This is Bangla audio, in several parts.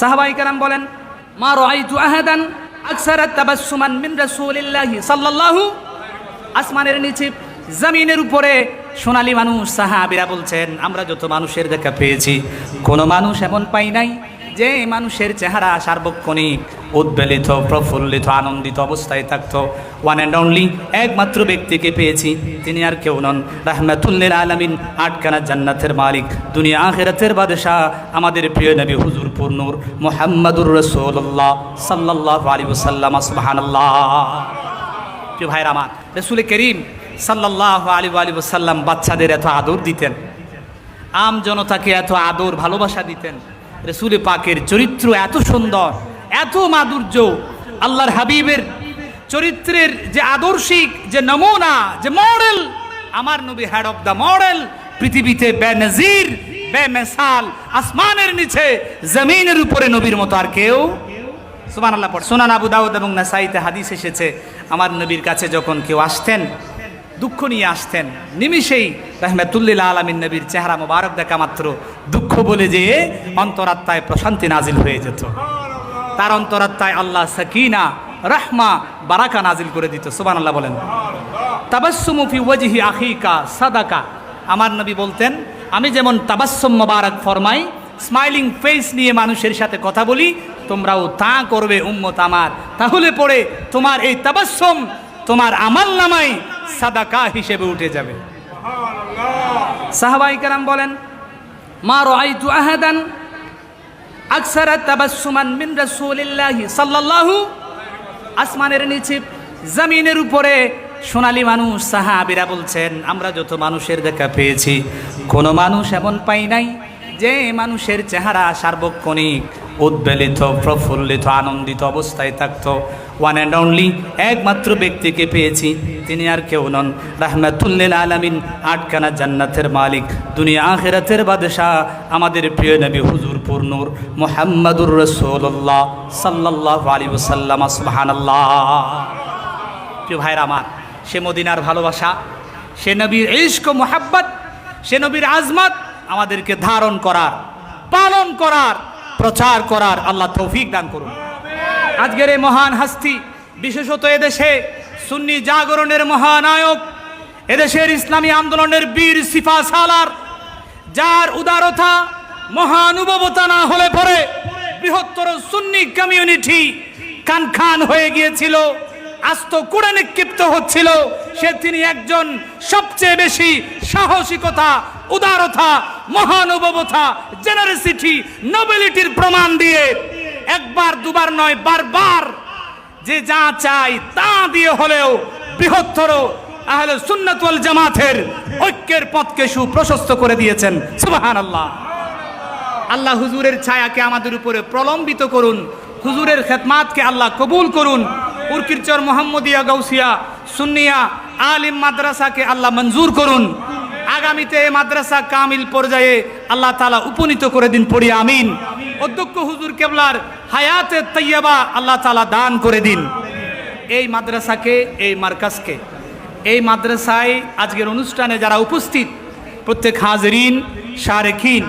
সাহাবাই কালাম বলেন, মা রাইতু আহাদান আকসারাত তাবাসসুমান মিন রাসূলিল্লাহি সাল্লাল্লাহু। আসমানের নিচে জমিনের উপরে সোনালী মানুষ সাহাবিরা বলছেন, আমরা যত মানুষের দেখা পেয়েছি, কোনো মানুষ এমন পাই নাই যে মানুষের চেহারা সার্বক্ষণিক, উদ্বেলিত, প্রফুল্লিত, আনন্দিত অবস্থায় থাকতো। ওয়ান অ্যান্ড অনলি একমাত্র ব্যক্তিকে পেয়েছি। তিনি আর কেউ নন। রাহমাতুল্লিল আলমিন আটকানা জান্নাতের মালিক। দুনিয়া আখেরাতের বাদশাহ, আমাদের প্রিয় নবী হুজুর পূর্ণুর মোহাম্মদুর রসুল্লাহ সাল্লাহ আলী ওসাল্লাম আসবাহান্লাহ প্রিয় ভাইরা আমার, রসুল করিম সাল্লাহ আলী আলী সাল্লাম বাচ্চাদের এত আদর দিতেন। আম জনতাকে এত আদর, ভালোবাসা দিতেন। রসুল পাকের চরিত্র এত সুন্দর, এত মাধুর্য। আল্লাহর হাবিবের চরিত্রের যে আদর্শিক যে নমুনা, যে মডেল, আমার নবী হ্যাড অফ দ্য মডেল পৃথিবীতে বেনজির, বেমেসাল, আসমানের নিচে, জমিনের উপরে নবীর মতো আর কেউ। সুমান আল্লাহ পড়। সোনান আবু দাউদ এবং নাসাইতে হাদিস এসেছে, আমার নবীর কাছে যখন কেউ আসতেন দুঃখ নিয়ে আসতেন। নিমিষেই রহমেতুল্লিল আলমিন নবীর চেহারা মোবারক দেখা মাত্র দুঃখ বলে যেয়ে অন্তরাত্মায় প্রশান্তি নাজিল হয়ে যেত। তার অন্তরাত্মায় আল্লাহ সাকিনা, রহমা, বারাকা নাজিল করে দিত। সুবান আল্লাহ বলেন তাবাসুমুফি ওয়াজিহি আখিকা সাদাকা। আমার নবী বলতেন, আমি যেমন তাবাসুম মোবারক ফরমাই, স্মাইলিং ফেস নিয়ে মানুষের সাথে কথা বলি, তোমরাও তা করবে, উম্মত আমার। তাহলে পরে তোমার এই তাবাসুম তোমার আমাল নামাই সাদাকা হিসেবে উঠে যাবে। সাহাবাই কারাম বলেন মা রাআইতু আহাদান আকসারা তাবাসসুমান মিন রাসূলিল্লাহি সাল্লাল্লাহু। আসমানের নিচে জমিনের উপরে সোনালী মানুষ সাহাবিরা বলছেন আমরা যত মানুষের দেখা পেয়েছি কোনো মানুষ এমন পাই নাই যে মানুষের চেহারা সার্বক্ষণিক। উদ্বেলিত, প্রফুল্লিত, আনন্দিত অবস্থায় থাকতো। ওয়ান অ্যান্ড অনলি একমাত্র ব্যক্তিকে পেয়েছি। তিনি আর কেউ নন। রাহমাতুল্লিল আলমিন আটকানা জান্নাতের মালিক। দুনিয়া আখেরাতের বাদশাহ, আমাদের প্রিয় নবী হুজুর পূর্ণুর মোহাম্মদুর রসুল্লাহ সাল্লাহ আলী ওসাল্লাম আসবাহান্লাহ প্রিয় ভাইরা আমার, সে মদিনার ভালোবাসা, সে নবীর ইস্ক মোহাব্বত, সে নবীর আজমত আমাদেরকে ধারণ করার, পালন করার প্রচার করার আল্লাহ তৌফিক দান করুন। আজকের এই মহান হাস্তি বিশেষত এদেশে সুন্নি জাগরণের মহানায়ক এদেশের ইসলামী আন্দোলনের বীর সিফা সালার যার উদারতা মহানুভবতা না হলে পরে বৃহত্তর সুন্নি কমিউনিটি কান খান হয়ে গিয়েছিল আস্ত কুড়ে নিক্ষিপ্ত হচ্ছিল সে তিনি একজন সবচেয়ে বেশি সাহসিকতা উদারতা মহানুভবতা জেনারেসিটি নোবেলিটির প্রমাণ দিয়ে, একবার, দুবার নয়, বারবার যে যা চাই তা দিয়ে হলেও বৃহত্তর আহলে সুন্নাত ওয়াল জামাতের ঐক্যের পথকে সুপ্রশস্ত করে দিয়েছেন। সুবহানাল্লাহ। আল্লাহ হুজুরের ছায়াকে আমাদের উপরে প্রলম্বিত করুন, হুজুরের খেদমাতকে আল্লাহ কবুল করুন। উরকিরচর মোহাম্মদিয়া গৌসিয়া সুন্নিয়া আলিম মাদ্রাসাকে আল্লাহ মঞ্জুর করুন। আগামীতে মাদ্রাসা কামিল পর্যায়ে আল্লাহ তালা উপনীত করে দিন, পড়ি, আমিন। অধ্যক্ষ হুজুর কেবলার হায়াতে তৈয়বা আল্লাহ তালা দান করে দিন। এই মাদ্রাসাকে, এই মার্কাসকে এই মাদ্রাসায় আজকের অনুষ্ঠানে যারা উপস্থিত, প্রত্যেক হাজরিন শারেখিন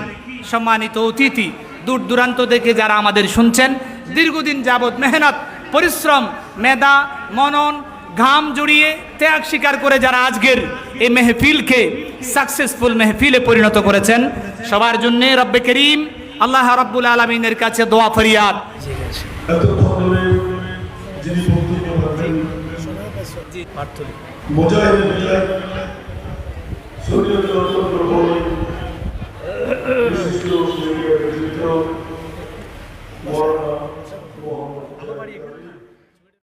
সম্মানিত অতিথি দূর দূরান্ত থেকে যারা আমাদের শুনছেন, দীর্ঘদিন যাবৎ মেহনত, পরিশ্রম, মেধা, মনন, ঘাম জড়িয়ে ত্যাগ স্বীকার করে যারা আজকের এই মেহফিলকে সাকসেসফুল মেহফিলে পরিণত করেছেন। সবার জন্য রব্বে করিম আল্লাহ রব্বুল আলমিনের কাছে দোয়া ফরিয়াদ। মুজাহিদ